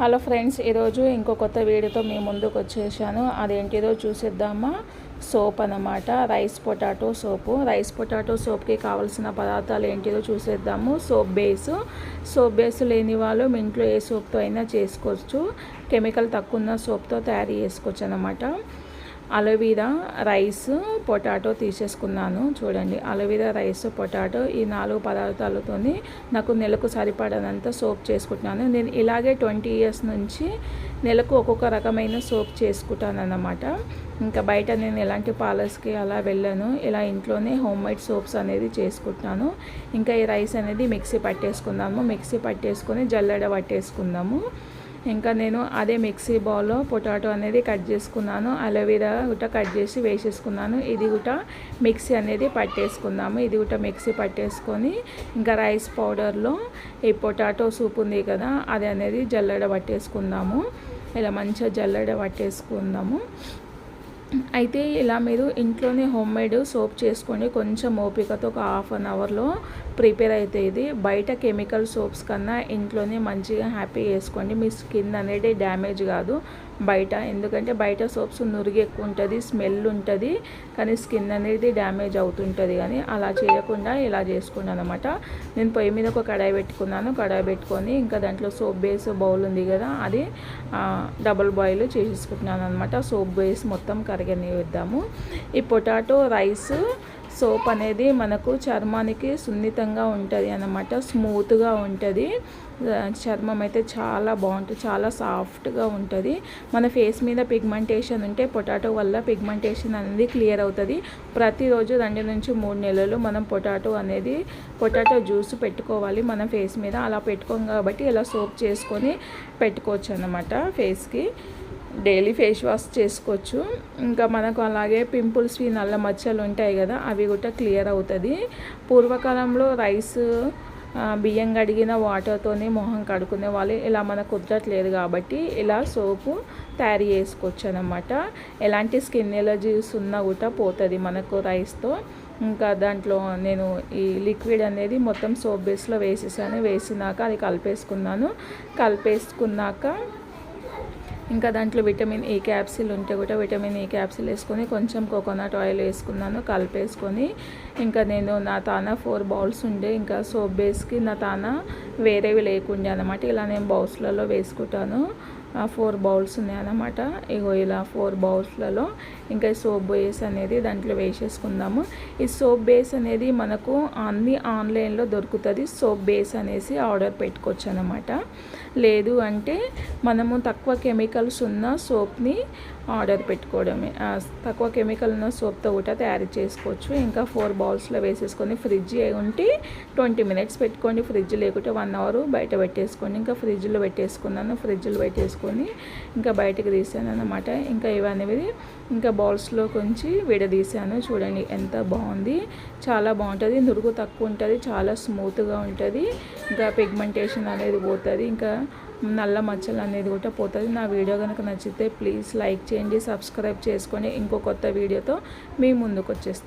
Hello friends ఈరోజు ఇంకో కొత్త వీడియోతో మీ ముందుకు వచ్చేసాను. అదేంటిదో చూసేద్దామా? సోప్ అనమాట rice potato soup. Rice potato సోప్కి కావాల్సిన పదార్థాలు ఏంటిదో చూసేద్దాము. Soap base. సోప్ బేస్ లేని వాళ్ళు మీ ఇంట్లో ఏ సోప్తో అయినా చేసుకోవచ్చు. కెమికల్ తక్కువ ఉన్న సోప్తో తయారు చేసుకోవచ్చు అనమాట అలోవీరా రైస్ పొటాటో తీసేసుకున్నాను. చూడండి అలోవీరా రైస్ పొటాటో ఈ నాలుగు పదార్థాలతో నాకు నెలకు సరిపడనంత సోప్ చేసుకుంటున్నాను. నేను ఇలాగే ట్వంటీ ఇయర్స్ నుంచి నెలకు ఒక్కొక్క రకమైన సోప్ చేసుకుంటాను అన్నమాట ఇంకా బయట నేను ఎలాంటి పార్లర్స్కి అలా వెళ్ళాను. ఇలా ఇంట్లోనే హోమ్ మేడ్ సోప్స్ అనేది చేసుకుంటున్నాను. ఇంకా ఈ రైస్ అనేది మిక్సీ పట్టేసుకుందాము. మిక్సీ పట్టేసుకొని జల్లెడ పట్టేసుకుందాము. ఇంకా నేను అదే మిక్సీ బౌల్లో పొటాటో అనేది కట్ చేసుకున్నాను అలోవెరా గుట్ట కట్ చేసి వేసేసుకున్నాను. ఇది కూడా మిక్సీ అనేది పట్టేసుకుందాము. ఇది కూడా మిక్సీ పట్టేసుకొని ఇంకా రైస్ పౌడర్లో ఈ పొటాటో సూప్ ఉంది కదా అది అనేది జల్లడ పట్టేసుకుందాము. ఇలా మంచిగా జల్లడ పట్టేసుకుందాము. అయితే ఇలా మీరు ఇంట్లోనే హోమ్ మేడ్ సోప్ చేసుకోండి కొంచెం ఓపికతో ఒక హాఫ్ అన్ అవర్లో ప్రిపేర్ అయితే ఇది. బయట కెమికల్ సోప్స్ కన్నా ఇంట్లోనే మంచిగా హ్యాపీ చేసుకోండి. మీ స్కిన్ అనేది డ్యామేజ్ కాదు బయట. ఎందుకంటే బయట సోప్స్ నురుగు ఎక్కువ ఉంటుంది స్మెల్ ఉంటుంది కానీ స్కిన్ అనేది డ్యామేజ్ అవుతుంటుంది కానీ అలా చేయకుండా ఇలా చేసుకున్నాను అనమాట నేను పొయ్యి మీద ఒక కడాయి పెట్టుకున్నాను. కడాయి పెట్టుకొని ఇంకా దాంట్లో సోప్ బేస్ బౌల్ ఉంది కదా అది డబుల్ బాయిల్ చేసేసుకుంటున్నాను అనమాట సోప్ బేస్ మొత్తం కరగనిద్దాము ఈ పొటాటో రైస్ సోప్ అనేది మనకు చర్మానికి సున్నితంగా ఉంటుంది అన్నమాట. స్మూత్గా ఉంటుంది. చర్మం అయితే చాలా బాగుంటుంది చాలా సాఫ్ట్గా ఉంటుంది. మన ఫేస్ మీద పిగ్మెంటేషన్ ఉంటే పొటాటో వల్ల పిగ్మెంటేషన్ అనేది క్లియర్ అవుతుంది. ప్రతిరోజు రెండు నుంచి మూడు నెలలు మనం పొటాటో అనేది పొటాటో జ్యూస్ పెట్టుకోవాలి మనం ఫేస్ మీద. అలా పెట్టుకోం కాబట్టి ఇలా సోప్ చేసుకొని పెట్టుకోవచ్చు అన్నమాట ఫేస్కి. డైలీ ఫేస్ వాష్ చేసుకోవచ్చు. ఇంకా మనకు అలాగే పింపుల్స్వి నల్ల మచ్చలు ఉంటాయి కదా అవి కూడా క్లియర్ అవుతుంది. పూర్వకాలంలో రైస్ బియ్యం కడిగిన వాటర్తోనే మొహం కడుక్కునే వాళ్ళు ఇలా మనకు కుదరట్లేదు కాబట్టి ఇలా సోపు తయారు చేసుకోవచ్చు అనమాట ఎలాంటి స్కిన్ ఎలర్జీస్ ఉన్నా కూడా పోతుంది మనకు రైస్తో ఇంకా దాంట్లో నేను ఈ లిక్విడ్ అనేది మొత్తం సోప్ బేస్లో వేసేసాను. వేసినాక అది కలిపేసుకున్నాను. కలిపేసుకున్నాక ఇంకా దాంట్లో విటమిన్ ఈ క్యాప్సిల్ ఉంటే కూడా విటమిన్ ఈ క్యాప్సిల్ వేసుకొని కొంచెం కోకోనట్ ఆయిల్ వేసుకున్నాను కలిపేసుకొని. ఇంకా నేను నా తాన ఫోర్ బౌల్స్ ఉండే ఇంకా సోప్ బేస్కి నా తాన వేరేవి లేకుండే అనమాట ఇలా నేను బౌల్స్లలో వేసుకుంటాను. ఫోర్ బౌల్స్ ఉన్నాయన్నమాట. ఇగో ఇలా ఫోర్ బౌల్స్లలో ఇంకా సోప్ బేస్ అనేది దాంట్లో వేసేసుకుందాము. ఈ సోప్ బేస్ అనేది మనకు అన్ని ఆన్లైన్లో దొరుకుతుంది. సోప్ బేస్ అనేసి ఆర్డర్ పెట్టుకోవచ్చు అనమాట లేదు అంటే మనము తక్కువ కెమికల్స్ ఉన్న సోప్ని ఆర్డర్ పెట్టుకోవడమే. తక్కువ కెమికల్ ఉన్న సోప్తో కూడా తయారు చేసుకోవచ్చు. ఇంకా ఫోర్ బౌల్స్లో వేసేసుకొని ఫ్రిడ్జ్ ఉంటే ట్వంటీ మినిట్స్ పెట్టుకోండి. ఫ్రిడ్జ్ లేకుంటే వన్ అవర్ బయట పెట్టేసుకోండి. ఇంకా ఫ్రిడ్జ్లో పెట్టేసుకున్నాను. ఫ్రిడ్జ్లో పెట్టేసుకొని ఇంకా బయటకు తీసాను అనమాట ఇంకా ఇవన్నీ ఇంకా బౌల్స్లో కొంచెం విడదీశాను చూడండి ఎంత బాగుంది. చాలా బాగుంటుంది. నురుగు తక్కువ ఉంటుంది. చాలా స్మూత్గా ఉంటుంది. ఇంకా పిగ్మెంటేషన్ అనేది పోతుంది. ఇంకా నల్ల మచ్చలు అనేది కూడా పోతుంది. నా వీడియో కనుక నచ్చితే ప్లీజ్ లైక్ చేయండి సబ్స్క్రైబ్ చేసుకొని ఇంకో కొత్త వీడియోతో మీ ముందుకు వచ్చేస్తాను